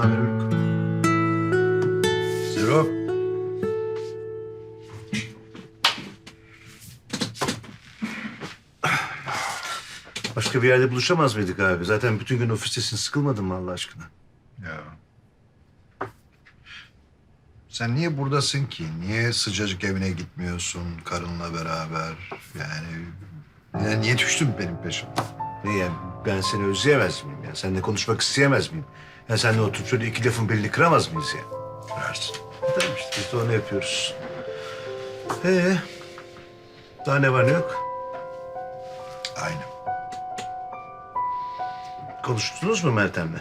Ne haber? Zero. Başka bir yerde buluşamaz mıydık abi? Zaten bütün gün ofistesin. Sıkılmadın mı Allah aşkına? Ya. Sen niye buradasın ki? Niye sıcacık evine gitmiyorsun karınla beraber? Yani niye, niye düştün benim peşime? Ne yani ben seni özleyemez miyim ya? Seninle konuşmak isteyemez miyim? Ya seninle oturup şöyle iki lafın belini kıramaz mıyız ya? Kırarsın. Tamam işte biz de onu yapıyoruz. Ee, daha ne var ne yok? Aynı. Konuştunuz mu Meltem'le?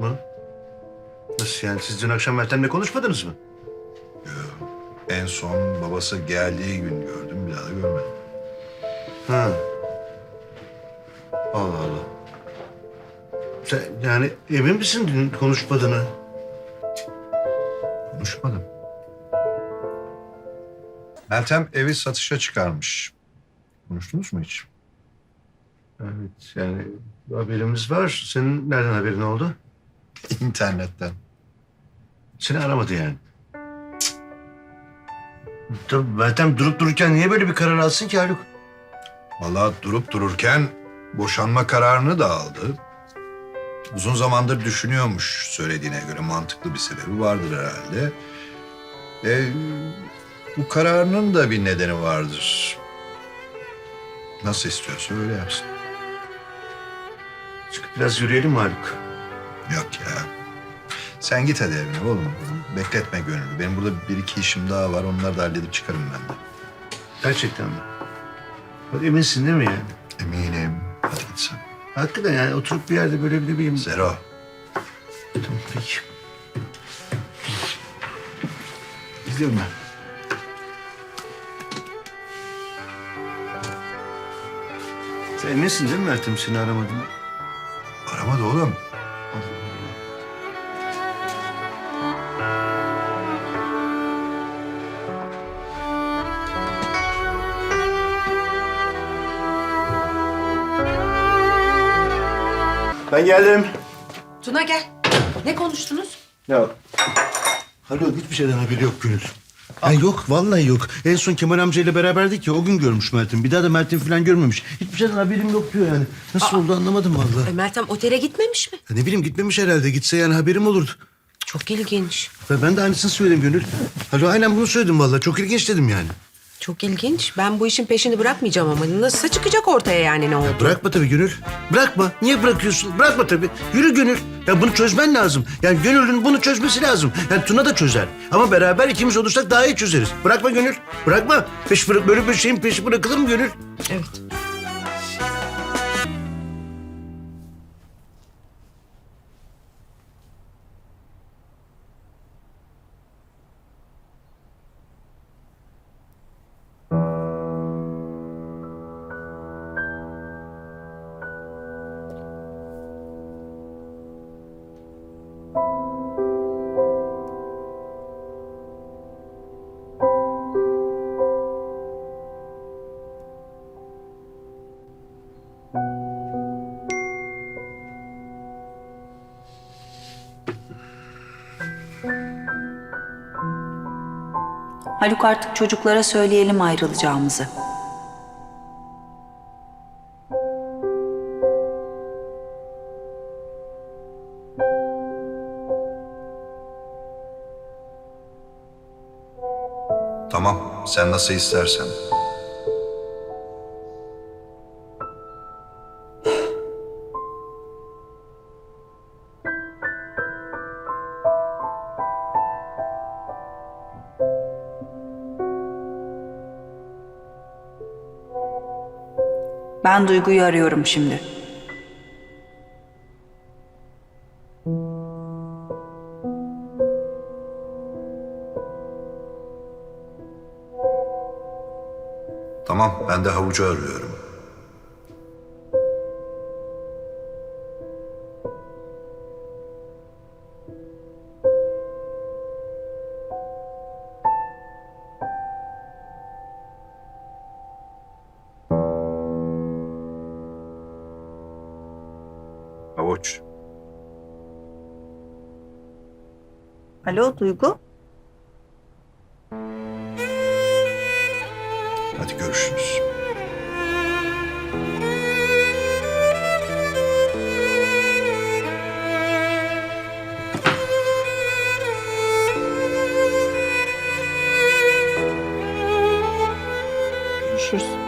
Mı? Nasıl yani? Siz dün akşam Meltem'le konuşmadınız mı? En son babası geldiği gün gördüm. Bir daha da görmedim. Ha. Allah Allah. Sen yani emin misin dün konuşmadığını? Konuşmadım. Meltem evi satışa çıkarmış. Konuştunuz mu hiç? Evet yani haberimiz var. Senin nereden haberin oldu? İnternetten. Seni aramadı yani. Tabii Meltem durup dururken niye böyle bir karar alsın ki Haluk? Vallahi durup dururken boşanma kararını da aldı. Uzun zamandır düşünüyormuş söylediğine göre mantıklı bir sebebi vardır herhalde. E, bu kararının da bir nedeni vardır. Nasıl istiyorsa öyle yapsın. Çıkıp biraz yürüyelim mi Haluk? Yok ya. Sen git hadi evine oğlum. Bekletme gönüllü. Benim burada bir iki işim daha var. Onları da halledip çıkarım ben de. Gerçekten mi? Eminsin değil mi yani? Eminim. Hadi git sen. Hakikaten yani oturup bir yerde böyle bir ne bileyim. Zero. Tamam peki. Gidiyorum ben. Sen eminsin değil mi Meltem seni aramadım? Aramadı oğlum. Ben geldim. Tuna gel. Ne konuştunuz? Ya Haluk hiçbir şeyden haberi yok Gönül. Ha, yok vallahi yok. En son Kemal amcayla beraberdik ya o gün görmüş Meltem. Bir daha da Meltem falan görmemiş. Hiçbir şeyden haberim yok diyor yani. Nasıl oldu anlamadım vallahi. E, Meltem otele gitmemiş mi? Ya ne bileyim gitmemiş herhalde. Gitse yani haberim olurdu. Çok ilginç. Ve ben de aynısını söyledim Gönül. Haluk aynen bunu söyledim vallahi. Çok ilginç dedim yani. Çok ilginç. Ben bu işin peşini bırakmayacağım ama nasılsa çıkacak ortaya yani ne oldu? Bırakma tabii Gönül. Bırakma. Niye bırakıyorsun? Bırakma tabii. Yürü Gönül. Ya bunu çözmen lazım. Yani Gönül'ün bunu çözmesi lazım. Yani Tuna da çözer. Ama beraber ikimiz olursak daha iyi çözeriz. Bırakma Gönül. Bırakma. Peş bırak, böyle bir şeyin peşi bırakılır mı Gönül? Evet. Haluk artık çocuklara söyleyelim ayrılacağımızı. Tamam. Sen nasıl istersen. Ben Duygu'yu arıyorum şimdi. Tamam. Ben de havucu arıyorum. Havuç. Alo Duygu. Hadi görüşürüz. Görüşürüz.